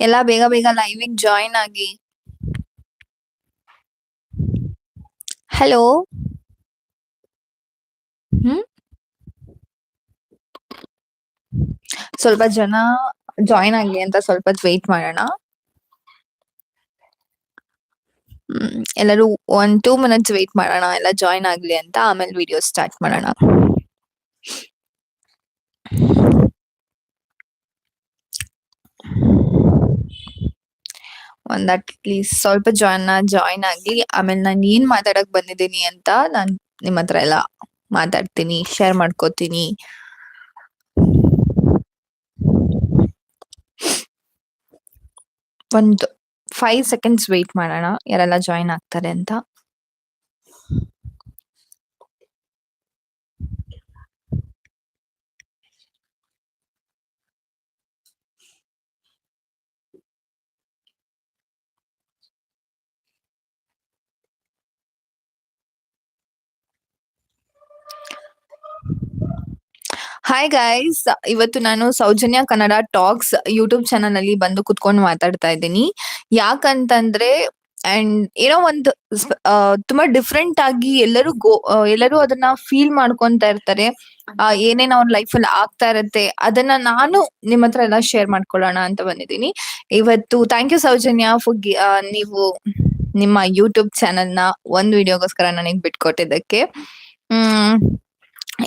ಎಲ್ಲ ಬೇಗ ಬೇಗ ಲೈವಿಗೆ ಜಾಯಿನ್ ಆಗಿ. Hello hmm? ಸ್ವಲ್ಪ ಜನ ಜಾಯಿನ್ ಆಗ್ಲಿ ಅಂತ ಸ್ವಲ್ಪ ವೇಟ್ ಮಾಡೋಣ. ಎಲ್ಲರೂ ಒನ್ ಟೂ ಮಿನಿಟ್ಸ್ ವೇಟ್ ಮಾಡೋಣ. ಎಲ್ಲ ಜಾಯಿನ್ ಆಗ್ಲಿ ಅಂತ ಆಮೇಲೆ ವಿಡಿಯೋ ಸ್ಟಾರ್ಟ್ ಮಾಡೋಣ. ಒಂದ್ ಅಟ್ ಲೀಸ್ಟ್ ಸ್ವಲ್ಪ ಜನ ಜಾಯಿನ್ ಆಗಿ ಆಮೇಲೆ ನಾನು ಏನ್ ಮಾತಾಡಕ್ ಬಂದಿದ್ದೀನಿ ಅಂತ ನಾನ್ ನಿಮ್ ಹತ್ರ ಎಲ್ಲ ಮಾತಾಡ್ತೀನಿ ಶೇರ್ ಮಾಡ್ಕೋತೀನಿ. ಒಂದು ಫೈವ್ ಸೆಕೆಂಡ್ಸ್ ವೇಟ್ ಮಾಡೋಣ, ಯಾರೆಲ್ಲ ಜಾಯಿನ್ ಆಗ್ತಾರೆ ಅಂತ. ಹಾಯ್ ಗೈಸ್ ಇವತ್ತು ನಾನು Soujanya Kannada talks YouTube channel ಅಲ್ಲಿ ಬಂದು ಕುತ್ಕೊಂಡು ಮಾತಾಡ್ತಾ ಇದ್ದೀನಿ. ಯಾಕಂತಂದ್ರೆ ಅಂಡ್ ಏನೋ ಒಂದು ತುಂಬಾ ಡಿಫ್ರೆಂಟ್ ಆಗಿ ಎಲ್ಲರೂ ಗೋ ಎಲ್ಲರೂ ಅದನ್ನ ಫೀಲ್ ಮಾಡ್ಕೊಂತ ಇರ್ತಾರೆ. ಏನೇನ್ ಅವ್ರ ಲೈಫ್ ಅಲ್ಲಿ ಆಗ್ತಾ ಇರತ್ತೆ, ಅದನ್ನ ನಾನು ನಿಮ್ಮ ಹತ್ರ ಎಲ್ಲ ಶೇರ್ ಮಾಡ್ಕೊಳ್ಳೋಣ ಅಂತ ಬಂದಿದ್ದೀನಿ. ಇವತ್ತು ಥ್ಯಾಂಕ್ ಯು ಸೌಜನ್ಯ ಫುಗ್ ನೀವು ನಿಮ್ಮ ಯೂಟ್ಯೂಬ್ ಚಾನೆಲ್ನ ಒಂದು ವಿಡಿಯೋಗೋಸ್ಕರ ನನಗೆ ಬಿಟ್ಕೊಟ್ಟಿದ್ದಕ್ಕೆ. ಹ್ಮ್.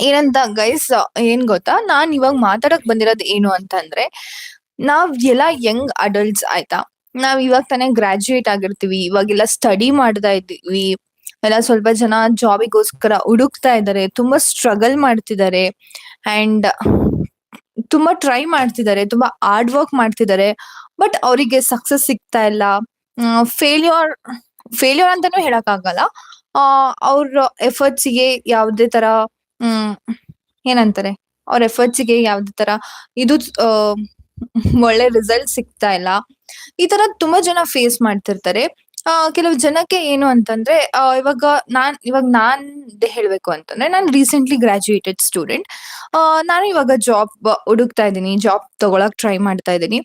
ಏನಂತ ಗೈಸ್ ಏನ್ ಗೊತ್ತಾ? ನಾನ್ ಇವಾಗ ಮಾತಾಡಕ್ ಬಂದಿರೋದು ಏನು ಅಂತಂದ್ರೆ ನಾವ್ ಎಲ್ಲ ಯಂಗ್ ಅಡಲ್ಟ್ಸ್ ಆಯ್ತಾ? ನಾವ್ ಇವಾಗ ತಾನೇ ಗ್ರಾಜುಯೇಟ್ ಆಗಿರ್ತೀವಿ, ಇವಾಗೆಲ್ಲ ಸ್ಟಡಿ ಮಾಡ್ತಾ ಇದ್ದೀವಿ, ಎಲ್ಲ ಸ್ವಲ್ಪ ಜನ ಜಾಬಿಗೋಸ್ಕರ ಹುಡುಕ್ತಾ ಇದ್ದಾರೆ ತುಂಬಾ ಸ್ಟ್ರಗಲ್ ಮಾಡ್ತಿದ್ದಾರೆ ಅಂಡ್ ತುಂಬಾ ಟ್ರೈ ಮಾಡ್ತಿದ್ದಾರೆ ತುಂಬಾ ಹಾರ್ಡ್ ವರ್ಕ್ ಮಾಡ್ತಿದ್ದಾರೆ ಬಟ್ ಅವರಿಗೆ ಸಕ್ಸಸ್ ಸಿಗ್ತಾ ಇಲ್ಲ. ಫೇಲ್ಯೂರ್ ಫೇಲ್ಯೂರ್ ಅಂತಾನೂ ಹೇಳಕ್ ಆಗಲ್ಲ ಅವ್ರ ಎಫರ್ಟ್ಸ್ಗೆ ಯಾವ್ದೇ ತರ ಹ್ಮ್. ಏನಂತಾರೆ? ಅವ್ರ ಎಫರ್ಟ್ಸ್ಗೆ ಯಾವ್ದೇ ತರ? ಇದು ಒಳ್ಳೆ ರಿಸಲ್ಟ್ ಸಿಗ್ತಾ ಇಲ್ಲ. ಈ ತರ ತುಂಬಾ ಜನ ಫೇಸ್ ಮಾಡ್ತಿರ್ತಾರೆ. ಆ ಕೆಲವು ಜನಕ್ಕೆ ಏನು ಅಂತಂದ್ರೆ ಆ, ಇವಾಗ ನಾನ್ ಇವಾಗ ನಾನ್ ಹೇಳ್ಬೇಕು ಅಂತಂದ್ರೆ ನಾನ್ ರೀಸೆಂಟ್ಲಿ ಗ್ರಾಜುಯೇಟೆಡ್ ಸ್ಟೂಡೆಂಟ್ ನಾನು ಇವಾಗ ಜಾಬ್ ಹುಡುಕ್ತಾ ಇದ್ದೀನಿ ಜಾಬ್ ತಗೊಳಕ್ ಟ್ರೈ ಮಾಡ್ತಾ ಇದ್ದೀನಿ.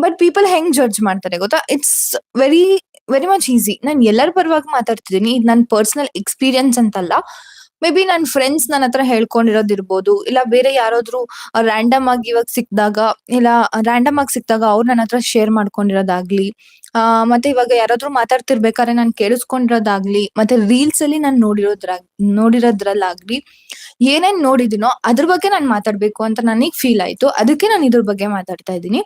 ಬಟ್ ಪೀಪಲ್ ಹೆಂಗ್ ಜಡ್ಜ್ ಮಾಡ್ತಾರೆ ಗೊತ್ತಾ? It's very very much easy ನಾನು ಎಲ್ಲರ ಪರವಾಗಿ ಮಾತಾಡ್ತಿದ್ದೀನಿ. ಇದು ನನ್ನ ಪರ್ಸನಲ್ ಎಕ್ಸ್ಪೀರಿಯನ್ಸ್ ಅಂತಲ್ಲ. ಮೇ ಬಿ ನನ್ ಫ್ರೆಂಡ್ಸ್ ನನ್ನ ಹತ್ರ ಹೇಳ್ಕೊಂಡಿರೋದಿರ್ಬೋದು, ಇಲ್ಲ ಬೇರೆ ಯಾರಾದ್ರು ರ್ಯಾಂಡಮ್ ಆಗಿ ಇವಾಗ ಸಿಕ್ಕಿದಾಗ, ಇಲ್ಲ ರ್ಯಾಂಡಮ್ ಆಗಿ ಸಿಕ್ಕಿದಾಗ ಅವ್ರು ನನ್ನ ಹತ್ರ ಶೇರ್ ಮಾಡ್ಕೊಂಡಿರೋದಾಗ್ಲಿ, ಆ, ಮತ್ತೆ ಇವಾಗ ಯಾರಾದ್ರು ಮಾತಾಡ್ತಿರ್ಬೇಕಾದ್ರೆ ನಾನು ಕೇಳಿಸ್ಕೊಂಡಿರೋದಾಗ್ಲಿ, ಮತ್ತೆ ರೀಲ್ಸ್ ಅಲ್ಲಿ ನಾನು ನೋಡಿರೋದ್ರ, ನೋಡಿರೋದ್ರಲ್ಲಾಗ್ಲಿ, ಏನೇನ್ ನೋಡಿದಿನೋ ಅದ್ರ ಬಗ್ಗೆ ನಾನು ಮಾತಾಡ್ಬೇಕು ಅಂತ ನನಗ್ ಫೀಲ್ ಆಯ್ತು. ಅದಕ್ಕೆ ನಾನು ಇದ್ರ ಬಗ್ಗೆ ಮಾತಾಡ್ತಾ ಇದ್ದೀನಿ.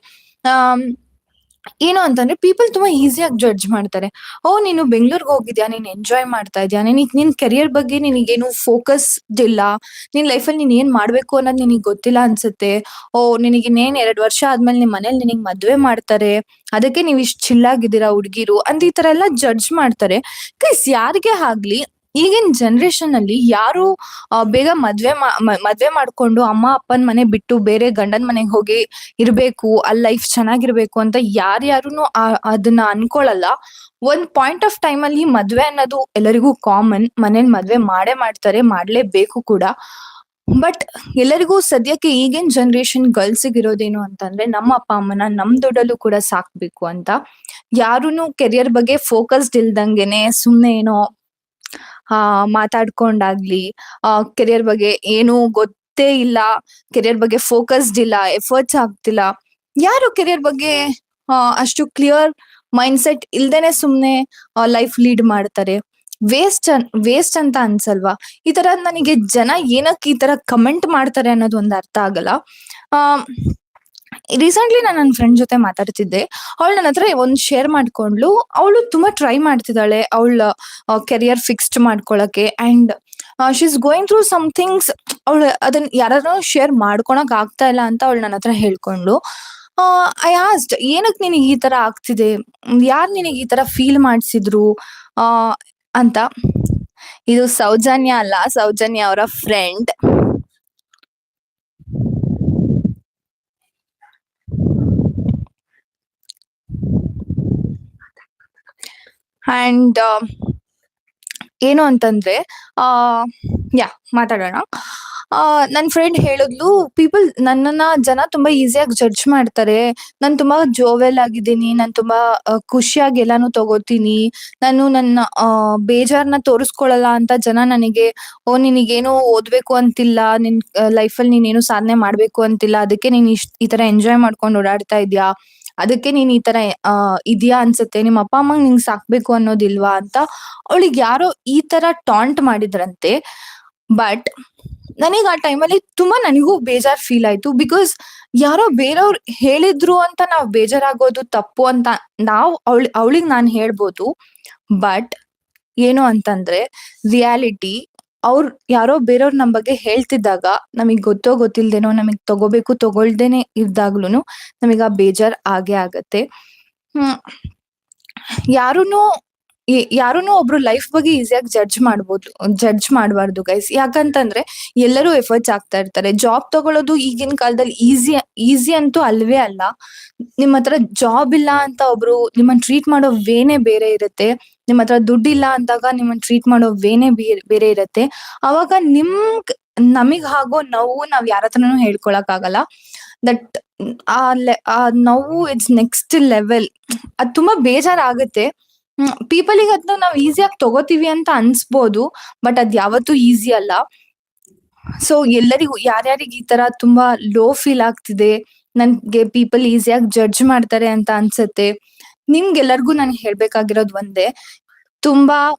ಏನು ಅಂತಂದ್ರೆ ಪೀಪಲ್ ತುಂಬಾ ಈಸಿಯಾಗಿ ಜಡ್ಜ್ ಮಾಡ್ತಾರೆ. ಓ, ನೀನು ಬೆಂಗಳೂರಿಗೆ ಹೋಗಿದ್ಯಾ? ನೀನ್ ಎಂಜಾಯ್ ಮಾಡ್ತಾ ಇದ್ಯಾ? ನಿನಗ್ ನಿನ್ ಕೆರಿಯರ್ ಬಗ್ಗೆ ನಿನಗೇನು ಫೋಕಸ್ ಇಲ್ಲ? ನಿನ್ ಲೈಫಲ್ಲಿ ನೀನ್ ಏನ್ ಮಾಡ್ಬೇಕು ಅನ್ನೋದು ನಿನಗೆ ಗೊತ್ತಿಲ್ಲ ಅನ್ಸುತ್ತೆ. ಓ, ನಿನಗೆ ಇನ್ನೇನ್ ಎರಡ್ ವರ್ಷ ಆದ್ಮೇಲೆ ನಿಮ್ ಮನೇಲಿ ನಿನಗ್ ಮದ್ವೆ ಮಾಡ್ತಾರೆ. ಅದಕ್ಕೆ ನೀವ್ ಇಷ್ಟ್ ಚಿಲ್ಲಾಗಿದ್ದೀರಾ ಹುಡ್ಗಿರು? ಅಂತ ಈ ತರ ಎಲ್ಲ ಜಡ್ಜ್ ಮಾಡ್ತಾರೆ. ಕೈಸ್ ಯಾರಿಗೆ ಆಗ್ಲಿ ಈಗಿನ ಜನರೇಷನ್ ಅಲ್ಲಿ ಯಾರು ಬೇಗ ಮದ್ವೆ ಮದ್ವೆ ಮಾಡ್ಕೊಂಡು ಅಮ್ಮ, ಅಪ್ಪನ ಮನೆ ಬಿಟ್ಟು ಬೇರೆ ಗಂಡನ ಮನೆಗೆ ಹೋಗಿ ಇರ್ಬೇಕು ಅಲ್ಲಿ ಲೈಫ್ ಚೆನ್ನಾಗಿರ್ಬೇಕು ಅಂತ ಯಾರ್ಯಾರು ಅದನ್ನ ಅನ್ಕೊಳಲ್ಲ. ಒಂದ್ ಪಾಯಿಂಟ್ ಆಫ್ ಟೈಮ್ ಅಲ್ಲಿ ಮದ್ವೆ ಅನ್ನೋದು ಎಲ್ಲರಿಗೂ ಕಾಮನ್ ಮನೇಲಿ ಮದ್ವೆ ಮಾಡೇ ಮಾಡ್ತಾರೆ, ಮಾಡ್ಲೇಬೇಕು ಕೂಡ. ಬಟ್ ಎಲ್ಲರಿಗೂ ಸದ್ಯಕ್ಕೆ ಈಗಿನ ಜನರೇಷನ್ ಗರ್ಲ್ಸಿಗೆ ಇರೋದೇನು ಅಂತಂದ್ರೆ ನಮ್ಮ ಅಪ್ಪ, ಅಮ್ಮನ, ನಮ್ ದುಡ್ಡಲ್ಲೂ ಕೂಡ ಸಾಕ್ಬೇಕು ಅಂತ. ಯಾರುನು ಕೆರಿಯರ್ ಬಗ್ಗೆ ಫೋಕಸ್ಡ್ ಇಲ್ದಂಗೆನೆ ಸುಮ್ನೆ ಏನೋ ಆ, ಮಾತಾಡ್ಕೊಂಡಾಗ್ಲಿ, ಆ ಕೆರಿಯರ್ ಬಗ್ಗೆ ಏನು ಗೊತ್ತೇ ಇಲ್ಲ ಕೆರಿಯರ್ ಬಗ್ಗೆ ಫೋಕಸ್ಡ್ ಇಲ್ಲ ಎಫರ್ಟ್ಸ್ ಆಗ್ತಿಲ್ಲ. ಯಾರು ಕೆರಿಯರ್ ಬಗ್ಗೆ ಅಷ್ಟು ಕ್ಲಿಯರ್ ಮೈಂಡ್ ಸೆಟ್ ಇಲ್ದೇನೆ ಸುಮ್ನೆ ಲೈಫ್ ಲೀಡ್ ಮಾಡ್ತಾರೆ? ವೇಸ್ಟ್ ವೇಸ್ಟ್ ಅಂತ ಅನ್ಸಲ್ವಾ? ಈ ತರ ನನಗೆ ಜನ ಏನಕ್ಕೆ ಈ ತರ ಕಮೆಂಟ್ ಮಾಡ್ತಾರೆ ಅನ್ನೋದು ಒಂದು ಅರ್ಥ ಆಗಲ್ಲ. ಆ ರೀಸೆಂಟ್ಲಿ ನಾನು ನನ್ನ ಫ್ರೆಂಡ್ ಜೊತೆ ಮಾತಾಡ್ತಿದ್ದೆ. ಅವಳು ನನ್ನ ಹತ್ರ ಒಂದು ಶೇರ್ ಮಾಡ್ಕೊಂಡ್ಲು. ಅವಳು ತುಂಬಾ ಟ್ರೈ ಮಾಡ್ತಿದ್ದಾಳೆ ಅವಳ ಕೆರಿಯರ್ ಫಿಕ್ಸ್ಡ್ ಮಾಡ್ಕೊಳಕ್ಕೆ and she is going through somethings ಅವಳು ಅದನ್ನ ಯಾರು ಶೇರ್ ಮಾಡ್ಕೊಳಕ್ ಆಗ್ತಾ ಇಲ್ಲ ಅಂತ ಅವಳು ನನ್ನ ಹತ್ರ ಹೇಳ್ಕೊಂಡ್ಲು ಐ ಆಸ್ಟ್ ಏನಕ್ಕೆ ನಿನಗೆ ಈ ತರ ಆಗ್ತಿದೆ? ಯಾರು ನಿನಗೆ ಈ ತರ ಫೀಲ್ ಮಾಡ್ಸಿದ್ರು? ಅಂತ. ಇದು ಸೌಜನ್ಯ ಅಲ್ಲ, ಸೌಜನ್ಯ ಅವರ ಫ್ರೆಂಡ್ ಅಂಡ್ ಏನು ಅಂತಂದ್ರೆ, ಆ ಯಾ ಮಾತಾಡೋಣ. ಆ, ನನ್ ಫ್ರೆಂಡ್ ಹೇಳಿದ್ಲು ಪೀಪಲ್ ನನ್ನನ್ನ ಜನ ತುಂಬಾ ಈಸಿಯಾಗಿ ಜಡ್ಜ್ ಮಾಡ್ತಾರೆ. ನಾನ್ ತುಂಬಾ ಜೋವೆಲ್ ಆಗಿದ್ದೀನಿ, ನಾನ್ ತುಂಬಾ ಖುಷಿಯಾಗಿ ಎಲ್ಲಾನು ತಗೋತೀನಿ. ನಾನು ನನ್ನ ಬೇಜಾರ್ನ ತೋರಿಸ್ಕೊಳಲ್ಲ ಅಂತ ಜನ ನನಗೆ, ಓ, ನಿನಗೇನು ಓದ್ಬೇಕು ಅಂತಿಲ್ಲ, ನಿನ್ ಲೈಫಲ್ಲಿ ನೀನೇನು ಸಾಧನೆ ಮಾಡ್ಬೇಕು ಅಂತಿಲ್ಲ, ಅದಕ್ಕೆ ನೀನ್ ಇಷ್ಟ, ಈ ತರ ಎಂಜಾಯ್ ಮಾಡ್ಕೊಂಡು ಓಡಾಡ್ತಾ ಇದ್ಯಾ? ಅದಕ್ಕೆ ನೀನ್ ಈ ತರ ಇದೆಯಾ ಅನ್ಸುತ್ತೆ, ನಿಮ್ಮ ಅಪ್ಪ ಅಮ್ಮಂಗ್ ನಿಂಗ್ ಸಾಕ್ಬೇಕು ಅನ್ನೋದಿಲ್ವಾ ಅಂತ ಅವಳಿಗೆ ಯಾರೋ ಈ ತರ ಟಾಂಟ್ ಮಾಡಿದ್ರಂತೆ. ಬಟ್ ನನಗೆ ಆ ಟೈಮಲ್ಲಿ ತುಂಬಾ ನನಗೂ ಬೇಜಾರ್ ಫೀಲ್ ಆಯ್ತು ಬಿಕಾಸ್ ಯಾರೋ ಬೇರೆಯವ್ರು ಹೇಳಿದ್ರು ಅಂತ ನಾವ್ ಬೇಜಾರಾಗೋದು ತಪ್ಪು ಅಂತ ನಾವು ಅವಳಿ, ಅವಳಿಗೆ ನಾನ್ ಹೇಳ್ಬೋದು. ಬಟ್ ಏನು ಅಂತಂದ್ರೆ ರಿಯಾಲಿಟಿ ಅವ್ರ್ ಯಾರೋ ಬೇರೆಯವ್ರ ನಮ್ ಬಗ್ಗೆ ಹೇಳ್ತಿದ್ದಾಗ ನಮಗ್ ಗೊತ್ತೋ ಗೊತ್ತಿಲ್ದೇನೋ ನಮಗ್ ತಗೋಬೇಕು, ತಗೊಳ್ದೇನೆ ಇದ್ದಾಗ್ಲೂನು ನಮಗ್ ಆ ಬೇಜಾರ್ ಆಗೇ ಆಗತ್ತೆ. ಹ್ಮ್. ಯಾರುನು ಈ- ಯಾರುನು ಒಬ್ರು ಲೈಫ್ ಬಗ್ಗೆ ಈಸಿಯಾಗಿ ಜಡ್ಜ್ ಮಾಡ್ಬೋದು ಜಡ್ಜ್ ಮಾಡಬಾರ್ದು ಗೈಸ್ ಯಾಕಂತಂದ್ರೆ ಎಲ್ಲರೂ ಎಫರ್ಟ್ಸ್ ಆಗ್ತಾ ಇರ್ತಾರೆ. ಜಾಬ್ ತಗೊಳ್ಳೋದು ಈಗಿನ ಕಾಲದಲ್ಲಿ ಈಸಿ ಈಸಿ ಅಂತೂ ಅಲ್ವೇ ಅಲ್ಲ. ನಿಮ್ಮ ಹತ್ರ ಜಾಬ್ ಇಲ್ಲ ಅಂತ ಒಬ್ರು ನಿಮ್ಮನ್ನ ಟ್ರೀಟ್ ಮಾಡೋ ವೇನೆ ಬೇರೆ ಇರುತ್ತೆ. ನಿಮ್ಮ ಹತ್ರ ದುಡ್ಡಿಲ್ಲ ಅಂದಾಗ ನಿಮ್ಮನ್ನ ಟ್ರೀಟ್ ಮಾಡೋ ವೇನೆ ಬೇರೆ ಇರುತ್ತೆ. ಅವಾಗ ನಿಮ್ ನಮಗ್ ಆಗೋ ನೋವು ನಾವ್ ಯಾರ ಹತ್ರನೂ ಹೇಳ್ಕೊಳಕ್ ಆಗಲ್ಲ. ದಟ್ ಆ ನೋವು ಇಟ್ಸ್ ನೆಕ್ಸ್ಟ್ ಲೆವೆಲ್ ಅದ್ ತುಂಬಾ ಬೇಜಾರಾಗುತ್ತೆ. ಪೀಪಲಿಗೆ ಅದನ್ನ ನಾವ್ ಈಸಿಯಾಗಿ ತಗೋತೀವಿ ಅಂತ ಅನ್ಸ್ಬೋದು, ಬಟ್ ಅದ್ ಯಾವತ್ತೂ ಈಸಿ ಅಲ್ಲ. ಸೊ ಎಲ್ಲರಿಗೂ, ಯಾರ್ಯಾರಿಗೆ ಈ ತರ ತುಂಬಾ ಲೋ ಫೀಲ್ ಆಗ್ತಿದೆ, ನನ್ಗೆ ಪೀಪಲ್ ಈಸಿಯಾಗಿ ಜಡ್ಜ್ ಮಾಡ್ತಾರೆ ಅಂತ ಅನ್ಸತ್ತೆ, ನಿಮ್ಗೆಲ್ಲರಿಗೂ ನಾನು ಹೇಳ್ಬೇಕಾಗಿರೋದು ಒಂದೇ, ತುಂಬಾ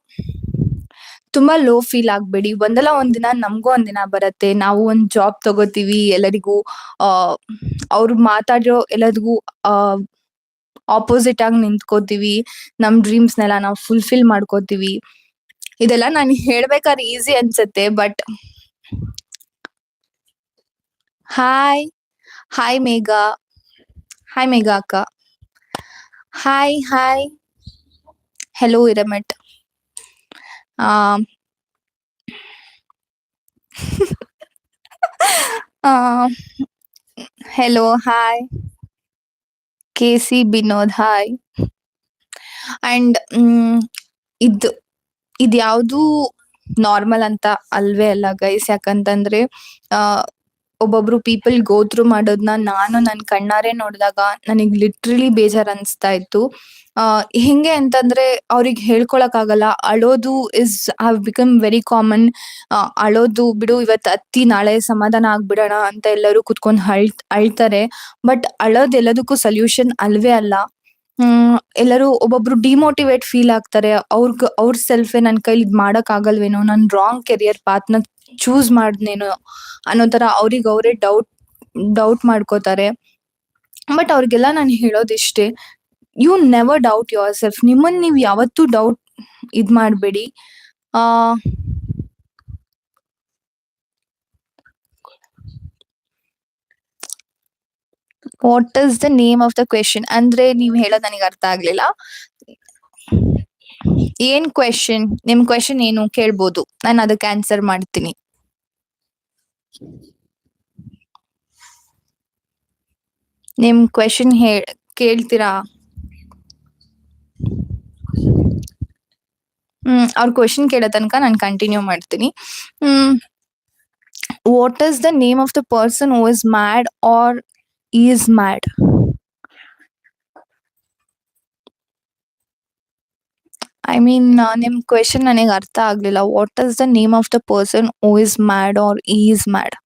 ತುಂಬಾ ಲೋ ಫೀಲ್ ಆಗ್ಬೇಡಿ. ಒಂದಲ್ಲ ಒಂದಿನ, ನಮ್ಗೂ ಒಂದಿನ ಬರುತ್ತೆ. ನಾವು ಒಂದ್ ಜಾಬ್ ತಗೋತೀವಿ, ಎಲ್ಲರಿಗೂ, ಆ, ಅವ್ರು ಮಾತಾಡಿರೋ ಎಲ್ಲರಿಗೂ, ಆ ಆಪೋಸಿಟ್ ಆಗಿ ನಿಂತ್ಕೋತೀವಿ. ನಮ್ ಡ್ರೀಮ್ಸ್ ನೆಲ್ಲ ನಾವು ಫುಲ್ಫಿಲ್ ಮಾಡ್ಕೋತೀವಿ. ಇದೆಲ್ಲ ನಾನು ಹೇಳ್ಬೇಕಾದ್ರೆ ಈಸಿ ಅನ್ಸತ್ತೆ but hi hi Megha. Hi Megha ಅಕ್ಕ. Hi hi hello ಇರಮೆಟ್ hello hi K C Binod hi and ಇದು ಇದ್ಯಾವ್ದು ನಾರ್ಮಲ್ ಅಂತ ಅಲ್ವೇ ಅಲ್ಲ ಗೈಸ್ ಯಾಕಂತಂದ್ರೆ ಒಬ್ಬೊಬ್ರು ಪೀಪಲ್ ಗೋ ಥ್ರೂ ಮಾಡೋದನ್ನ ನಾನು ನನ್ನ ಕಣ್ಣಾರೆ ನೋಡಿದಾಗ ನನಗ್ ಲಿಟ್ರಲಿ ಬೇಜಾರ್ ಅನ್ಸ್ತಾ ಇತ್ತು. ಅಹ್ ಹೆಂಗೆ ಅಂತಂದ್ರೆ ಅವ್ರಿಗೆ ಹೇಳ್ಕೊಳಕ್ ಆಗಲ್ಲ. ಅಳೋದು is have become very common ಅಳೋದು ಬಿಡು, ಇವತ್ ಅತ್ತಿ ನಾಳೆ ಸಮಾಧಾನ ಆಗ್ಬಿಡೋಣ ಅಂತ ಎಲ್ಲರೂ ಕುತ್ಕೊಂಡ್ ಅಳ್ ಅಳ್ತಾರೆ. ಬಟ್ ಅಳೋದ್ ಎಲ್ಲದಕ್ಕೂ ಸೊಲ್ಯೂಷನ್ ಅಲ್ವೇ ಅಲ್ಲ. ಹ್ಮ್, ಎಲ್ಲರೂ ಒಬ್ಬೊಬ್ರು ಡಿಮೋಟಿವೇಟ್ ಫೀಲ್ ಆಗ್ತಾರೆ. ಅವ್ರಗ್, ಅವ್ರ ಸೆಲ್ಫೇ ನನ್ ಕೈಲಿ ಇದ್ ಮಾಡಕ್ ಆಗಲ್ವೇನೋ, ನನ್ ರಾಂಗ್ ಕೆರಿಯರ್ ಪಾತ್ನ ಚೂಸ್ ಮಾಡ್ದೇನು ಅನ್ನೋ ತರ ಅವ್ರಿಗೆ ಅವರೇ ಡೌಟ್ ಡೌಟ್ ಮಾಡ್ಕೋತಾರೆ. ಬಟ್ ಅವ್ರಿಗೆಲ್ಲ ನಾನು ಹೇಳೋದಿಷ್ಟೇ you never doubt yourself ನಿಮ್ಮನ್ ನೀವು ಯಾವತ್ತೂ ಡೌಟ್ ಇದ್ ಮಾಡಬೇಡಿ. ಆ what is the name of the question ಅಂದ್ರೆ ನೀವ್ ಹೇಳೋದ್ ನನಗೆ ಅರ್ಥ ಆಗ್ಲಿಲ್ಲ. ಏನ್ ಕ್ವೆಶನ್ ನಿಮ್ ಕ್ವೆಶನ್ ಏನು? ಕೇಳ್ಬೋದು. ನಾನು ಅದಕ್ಕೆ ಆನ್ಸರ್ ಮಾಡ್ತೀನಿ. ನಿಮ್ ಕ್ವೆಶನ್ ಹೇಳ್ ಕೇಳ್ತೀರಾ? ಹ್ಮ್, ಅವ್ರ ಕ್ವೆಶನ್ ಕೇಳೋ ತನಕ ನಾನು ಕಂಟಿನ್ಯೂ ಮಾಡ್ತೀನಿ. ಹ್ಮ್ what is the name of the person who is mad are is mad I mean ನಿಮ್ ಕ್ವೆಶನ್ ನನಗೆ ಅರ್ಥ ಆಗ್ಲಿಲ್ಲ. What is the name of the person who is mad are is mad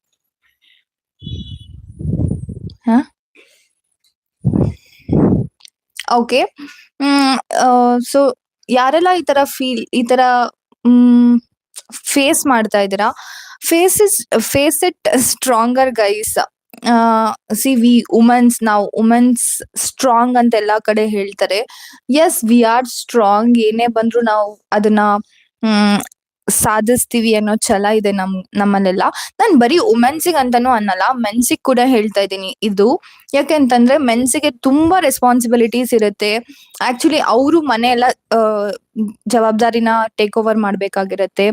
okay so ಯಾರೆಲ್ಲ ಈ ತರ feel ಈ ತರ face ಮಾಡ್ತಾ ಇದ್ದೀರಾ? Face is face it stronger guys see we women's ನಾವು ವುಮೆನ್ಸ್ ಸ್ಟ್ರಾಂಗ್ ಅಂತ ಎಲ್ಲಾ ಕಡೆ ಹೇಳ್ತಾರೆ. ಎಸ್ ವಿ ಆರ್ ಸ್ಟ್ರಾಂಗ್ ಏನೇ ಬಂದ್ರು ನಾವು ಅದನ್ನ ಸಾಧಿಸ್ತೀವಿ ಅನ್ನೋ ಛಲ ಇದೆ ನಮ್, ನಮ್ಮಲ್ಲೆಲ್ಲ. ನಾನ್ ಬರೀ ವುಮೆನ್ಸಿಗೆ ಅಂತಾನು ಅನ್ನಲ್ಲ ಮೆನ್ಸಿಗೆ ಕೂಡ ಹೇಳ್ತಾ ಇದ್ದೀನಿ ಇದು. ಯಾಕೆ ಅಂತಂದ್ರೆ ಮೆನ್ಸಿಗೆ ತುಂಬಾ ರೆಸ್ಪಾನ್ಸಿಬಿಲಿಟೀಸ್ ಇರುತ್ತೆ. ಆಕ್ಚುಲಿ ಅವರು ಮನೆ ಎಲ್ಲ ಜವಾಬ್ದಾರಿನ ಟೇಕ್ ಓವರ್ ಮಾಡ್ಬೇಕಾಗಿರತ್ತೆ.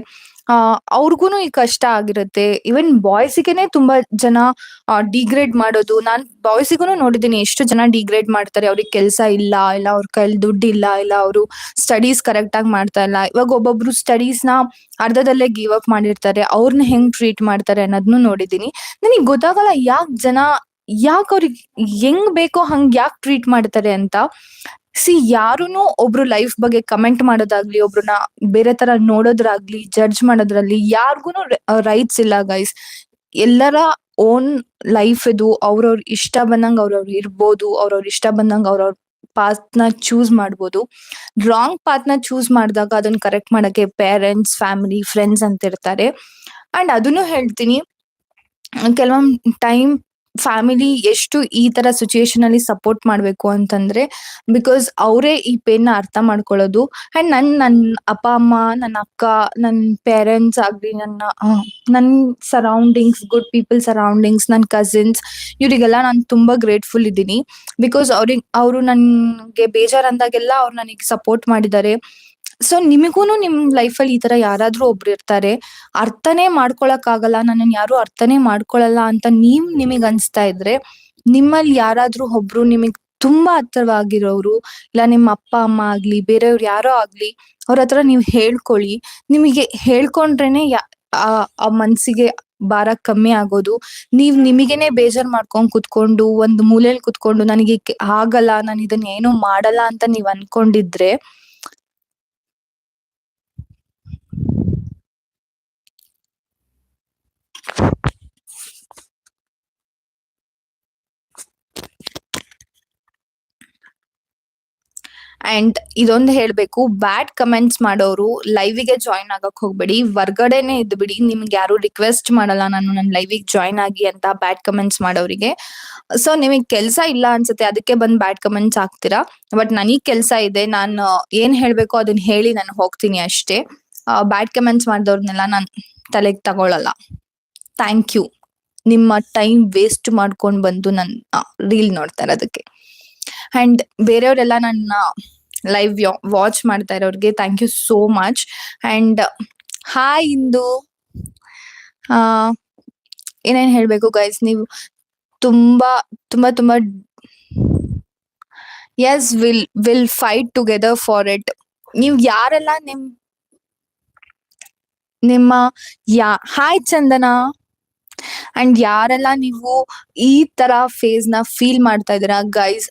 ಆ, ಅವ್ರಿಗೂನು ಈ ಕಷ್ಟ ಆಗಿರುತ್ತೆ. ಇವನ್ ಬಾಯ್ಸಿಗೆನೆ ತುಂಬಾ ಜನ ಡಿಗ್ರೇಡ್ ಮಾಡೋದು. ನಾನ್ ಬಾಯ್ಸಿಗೂನು ನೋಡಿದೀನಿ ಎಷ್ಟು ಜನ ಡಿಗ್ರೇಡ್ ಮಾಡ್ತಾರೆ. ಅವ್ರಿಗೆ ಕೆಲ್ಸ ಇಲ್ಲ ಇಲ್ಲ ಅವ್ರ ಕೈಲಿ ದುಡ್ಡು ಇಲ್ಲ ಇಲ್ಲ ಅವರು ಸ್ಟಡೀಸ್ ಕರೆಕ್ಟ್ ಆಗಿ ಮಾಡ್ತಾ ಇಲ್ಲ. ಇವಾಗ ಒಬ್ಬೊಬ್ರು ಸ್ಟಡೀಸ್ನ ಅರ್ಧದಲ್ಲೇ ಗಿವ್ ಅಪ್ ಮಾಡಿರ್ತಾರೆ. ಅವ್ರನ್ನ ಹೆಂಗ್ ಟ್ರೀಟ್ ಮಾಡ್ತಾರೆ ಅನ್ನೋದನ್ನು ನೋಡಿದೀನಿ. ನನಗೆ ಗೊತ್ತಾಗಲ್ಲ ಯಾಕ್ ಜನ, ಯಾಕ್ ಅವ್ರಿಗೆ ಹೆಂಗ್ ಬೇಕೋ ಹಂಗ್ ಯಾಕೆ ಟ್ರೀಟ್ ಮಾಡ್ತಾರೆ ಅಂತ. ಸಿ ಯಾರುನು ಒಬ್ರು ಲೈಫ್ ಬಗ್ಗೆ ಕಮೆಂಟ್ ಮಾಡೋದಾಗ್ಲಿ ಒಬ್ರನ್ನ ಬೇರೆ ತರ ನೋಡೋದ್ರಾಗ್ಲಿ ಜಡ್ಜ್ ಮಾಡೋದ್ರಲ್ಲಿ ಯಾರಿಗೂ ರೈಟ್ಸ್ ಇಲ್ಲ ಗೈಸ್ ಎಲ್ಲರ ಓನ್ ಲೈಫ್ ಇದು. ಅವ್ರವ್ರ ಇಷ್ಟ ಬಂದಂಗ ಅವ್ರವ್ರು ಇರ್ಬೋದು, ಅವ್ರವ್ರ ಇಷ್ಟ ಬಂದಂಗ ಅವ್ರವ್ರ ಪಾತ್ನ ಚೂಸ್ ಮಾಡ್ಬೋದು. ರಾಂಗ್ ಪಾತ್ನ ಚೂಸ್ ಮಾಡಿದಾಗ ಅದನ್ನ ಕರೆಕ್ಟ್ ಮಾಡಕ್ಕೆ ಪೇರೆಂಟ್ಸ್ ಫ್ಯಾಮಿಲಿ ಫ್ರೆಂಡ್ಸ್ ಅಂತ ಇರ್ತಾರೆ ಅಂಡ್ ಅದನ್ನು ಹೇಳ್ತೀನಿ. ಕೆಲವೊಂದ್ ಟೈಮ್ ಫ್ಯಾಮಿಲಿ ಎಷ್ಟು ಈ ತರ ಸಿಚುಯೇಷನ್ ಅಲ್ಲಿ ಸಪೋರ್ಟ್ ಮಾಡ್ಬೇಕು ಅಂತಂದ್ರೆ ಬಿಕಾಸ್ ಅವರೇ ಈ ಪೇನ್ನ ಅರ್ಥ ಮಾಡ್ಕೊಳ್ಳೋದು. ಅಂಡ್ ನನ್ ನನ್ ಅಪ್ಪ, ಅಮ್ಮ, ನನ್ನ ಅಕ್ಕ ನನ್ನ ಪೇರೆಂಟ್ಸ್ ಆಗ್ಲಿ, ನನ್ನ ನನ್ನ ನನ್ ಸರೌಂಡಿಂಗ್ಸ್ ಗುಡ್ ಪೀಪಲ್ ಸರೌಂಡಿಂಗ್ಸ್ ನನ್ನ ಕಸಿನ್ಸ್ ಇವರಿಗೆಲ್ಲ ನಾನು ತುಂಬಾ ಗ್ರೇಟ್ಫುಲ್ ಇದ್ದೀನಿ. ಬಿಕಾಸ್ ಅವ್ರಿಗೆ, ಅವರು ನನ್ಗೆ ಬೇಜಾರ್ ಅಂದಾಗೆಲ್ಲ ಅವ್ರು ನನಗೆ ಸಪೋರ್ಟ್ ಮಾಡಿದ್ದಾರೆ. ಸೊ ನಿಮಗೂನು ನಿಮ್ ಲೈಫಲ್ಲಿ ಈ ತರ ಯಾರಾದ್ರೂ ಒಬ್ರು ಇರ್ತಾರೆ. ಅರ್ಥನೇ ಮಾಡ್ಕೊಳಕ್ ಆಗಲ್ಲ ನನ್ನನ್ ಯಾರು ಅರ್ಥನೇ ಮಾಡ್ಕೊಳಲ್ಲ ಅಂತ ನೀವ್ ನಿಮಗ್ ಅನ್ಸ್ತಾ ಇದ್ರೆ, ನಿಮ್ಮಲ್ಲಿ ಯಾರಾದ್ರೂ ಒಬ್ರು ನಿಮಗ್ ತುಂಬಾ ಹತ್ತಿರವಾಗಿರೋರು ಇಲ್ಲ ನಿಮ್ಮ ಅಪ್ಪ, ಅಮ್ಮ ಆಗ್ಲಿ, ಬೇರೆಯವ್ರು ಯಾರೋ ಆಗ್ಲಿ, ಅವ್ರ ಹತ್ರ ನೀವ್ ಹೇಳ್ಕೊಳ್ಳಿ. ನಿಮಗೆ ಹೇಳ್ಕೊಂಡ್ರೇನೆ ಆ ಮನ್ಸಿಗೆ ಭಾರ ಕಮ್ಮಿ ಆಗೋದು. ನೀವ್ ನಿಮಗೇನೆ ಬೇಜಾರ್ ಮಾಡ್ಕೊಂಡ್ ಕುತ್ಕೊಂಡು, ಒಂದ್ ಮೂಲೆಯಲ್ಲಿ ಕುತ್ಕೊಂಡು, ನನಗೆ ಆಗಲ್ಲ, ನಾನು ಇದನ್ನ ಏನು ಮಾಡಲ್ಲ ಅಂತ ನೀವ್ ಅನ್ಕೊಂಡಿದ್ರೆ ಅಂಡ್ ಇದೊಂದು ಹೇಳ್ಬೇಕು ಬ್ಯಾಡ್ ಕಮೆಂಟ್ಸ್ ಮಾಡೋರು ಲೈವಿಗೆ ಜಾಯ್ನ್ ಆಗಕ್ ಹೋಗ್ಬೇಡಿ. ಹೊರ್ಗಡೆನೆ ಇದ್ದು ಬಿಡಿ ನಿಮ್ಗೆ ಯಾರು ರಿಕ್ವೆಸ್ಟ್ ಮಾಡಲ್ಲ ನಾನು ನನ್ನ ಲೈವಿಗೆ ಜಾಯ್ನ್ ಆಗಿ ಅಂತ ಬ್ಯಾಡ್ ಕಮೆಂಟ್ಸ್ ಮಾಡೋರಿಗೆ. ಸೊ ನಿಮಗೆ ಕೆಲಸ ಇಲ್ಲ ಅನ್ಸುತ್ತೆ, ಅದಕ್ಕೆ ಬಂದ್ ಬ್ಯಾಡ್ ಕಮೆಂಟ್ಸ್ ಹಾಕ್ತೀರಾ? ಬಟ್ ನನಗ್ ಕೆಲಸ ಇದೆ, ನಾನು ಏನ್ ಹೇಳ್ಬೇಕು ಅದನ್ನ ಹೇಳಿ ನಾನು ಹೋಗ್ತೀನಿ ಅಷ್ಟೇ. ಬ್ಯಾಡ್ ಕಮೆಂಟ್ಸ್ ಮಾಡಿದವ್ರನ್ನೆಲ್ಲ ನಾನ್ ತಲೆಗೆ ತಗೊಳಲ್ಲ. ಥ್ಯಾಂಕ್ ಯು ನಿಮ್ಮ ಟೈಮ್ ವೇಸ್ಟ್ ಮಾಡ್ಕೊಂಡ್ ಬಂದು ನನ್ನ ರೀಲ್ ನೋಡ್ತಾ ಇರೋದಕ್ಕೆ. ಅಂಡ್ ಬೇರೆಯವರೆಲ್ಲ ನನ್ನ ಲೈವ್ ವಾಚ್ ಮಾಡ್ತಾ ಇರೋರಿಗೆ thank you so much and hi Indu. ಏನೇನು ಹೇಳ್ಬೇಕು ಗೈಸ್ ನೀವು ತುಂಬಾ ತುಂಬಾ ತುಂಬಾ yes will will fight together for it ನೀವು ಯಾರೆಲ್ಲ ನಿಮ್, ನಿಮ್ಮ ಯಾ ಹಾಯ್ ಚಂದನ. ಅಂಡ್ ಯಾರೆಲ್ಲ ನೀವು ಈ ತರ ಫೇಸ್ನ ಫೀಲ್ ಮಾಡ್ತಾ ಇದೀರಾ guys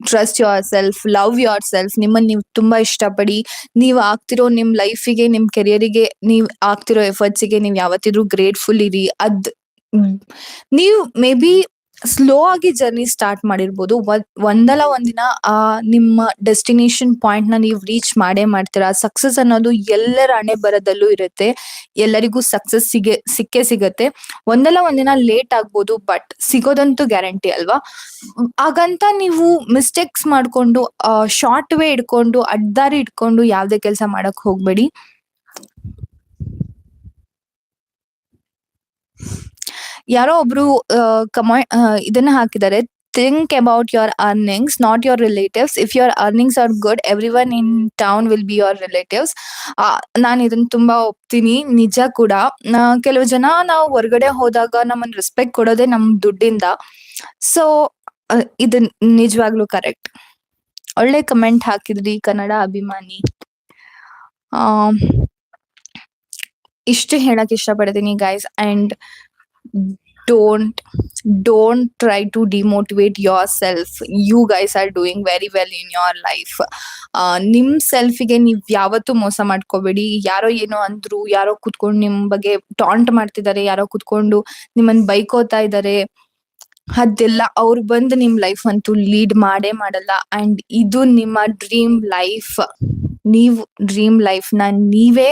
trust yourself love yourself ನಿಮ್ಮನ್ನ ನೀವು ತುಂಬಾ ಇಷ್ಟಪಡಿ, ನೀವು ಆಗ್ತಿರೋ ನಿಮ್ ಲೈಫಿಗೆ ನಿಮ್ ಕೆರಿಯರಿಗೆ ನೀವ್ ಆಗ್ತಿರೋ ಎಫರ್ಟ್ಸಿಗೆ ನೀವ್ ಯಾವತ್ತಿದ್ರು ಗ್ರೇಟ್ಫುಲ್ ಇರಿ. ಅದ್ ನೀವು ಮೇ ಬಿ ಸ್ಲೋ ಆಗಿ ಜರ್ನಿ ಸ್ಟಾರ್ಟ್ ಮಾಡಿರ್ಬೋದು. ಒಂದ್- ಒಂದಲ್ಲ ಒಂದಿನ, ಆ, ನಿಮ್ಮ ಡೆಸ್ಟಿನೇಷನ್ ಪಾಯಿಂಟ್ನ ನೀವು ರೀಚ್ ಮಾಡೇ ಮಾಡ್ತೀರಾ. ಸಕ್ಸಸ್ ಅನ್ನೋದು ಎಲ್ಲರ ಹಣೆ ಬರದಲ್ಲೂ ಇರುತ್ತೆ. ಎಲ್ಲರಿಗೂ ಸಕ್ಸಸ್ ಸಿಗೆ, ಸಿಕ್ಕೇ ಸಿಗತ್ತೆ. ಒಂದಲ್ಲ ಒಂದಿನ ಲೇಟ್ ಆಗ್ಬೋದು, ಬಟ್ ಸಿಗೋದಂತೂ ಗ್ಯಾರಂಟಿ ಅಲ್ವಾ? ಹಾಗಂತ ನೀವು ಮಿಸ್ಟೇಕ್ಸ್ ಮಾಡ್ಕೊಂಡು ಶಾರ್ಟ್ ವೇ ಇಟ್ಕೊಂಡು ಅಡ್ದಾರಿ ಇಟ್ಕೊಂಡು ಯಾವ್ದೇ ಕೆಲಸ ಮಾಡಕ್ ಹೋಗ್ಬೇಡಿ. ಯಾರೋ ಒಬ್ರು ಇದನ್ನ ಹಾಕಿದ್ದಾರೆ. Think about your earnings not your relatives if your earnings are good everyone in town will be your relatives ನಾನು ಇದನ್ನ ತುಂಬಾ ಒಪ್ತೀನಿ. ನಿಜ ಕೂಡ. ಕೆಲವು ಜನ ನಾವು ಹೊರಗಡೆ ಹೋದಾಗ ನಮ್ಮನ್ನ ರೆಸ್ಪೆಕ್ಟ್ ಕೊಡೋದೇ ನಮ್ ದುಡ್ಡಿಂದ. ಸೊ ಇದು ನಿಜವಾಗ್ಲೂ ಕರೆಕ್ಟ್ ಒಳ್ಳೆ ಕಮೆಂಟ್ ಹಾಕಿದ್ರಿ, ಕನ್ನಡ ಅಭಿಮಾನಿ. ಇಷ್ಟು ಹೇಳಕ್ ಇಷ್ಟಪಡ್ತೀನಿ guys and don't don't try to demotivate yourself you guys are doing very well in your life ನಿಮ್ ಸೆಲ್ಫಿಗೆ ನೀವ್ ಯಾವತ್ತೂ ಮೋಸ ಮಾಡ್ಕೋಬೇಡಿ. ಯಾರೋ ಏನೋ ಅಂದ್ರು, ಯಾರೋ ಕುತ್ಕೊಂಡು ನಿಮ್ ಬಗ್ಗೆ ಟಾಂಟ್ ಮಾಡ್ತಿದ್ದಾರೆ ಯಾರೋ ಕುತ್ಕೊಂಡು ನಿಮ್ಮನ್ ಬೈಕೋತಾ ಇದ್ದಾರೆ ಅದೆಲ್ಲ ಅವ್ರು ಬಂದು ನಿಮ್ ಲೈಫ್ ಅಂತೂ ಲೀಡ್ ಮಾಡೇ ಮಾಡಲ್ಲ. ಅಂಡ್ ಇದು ನಿಮ್ಮ ಡ್ರೀಮ್ ಲೈಫ್ ನೀವು ಡ್ರೀಮ್ ಲೈಫ್ನ ನೀವೇ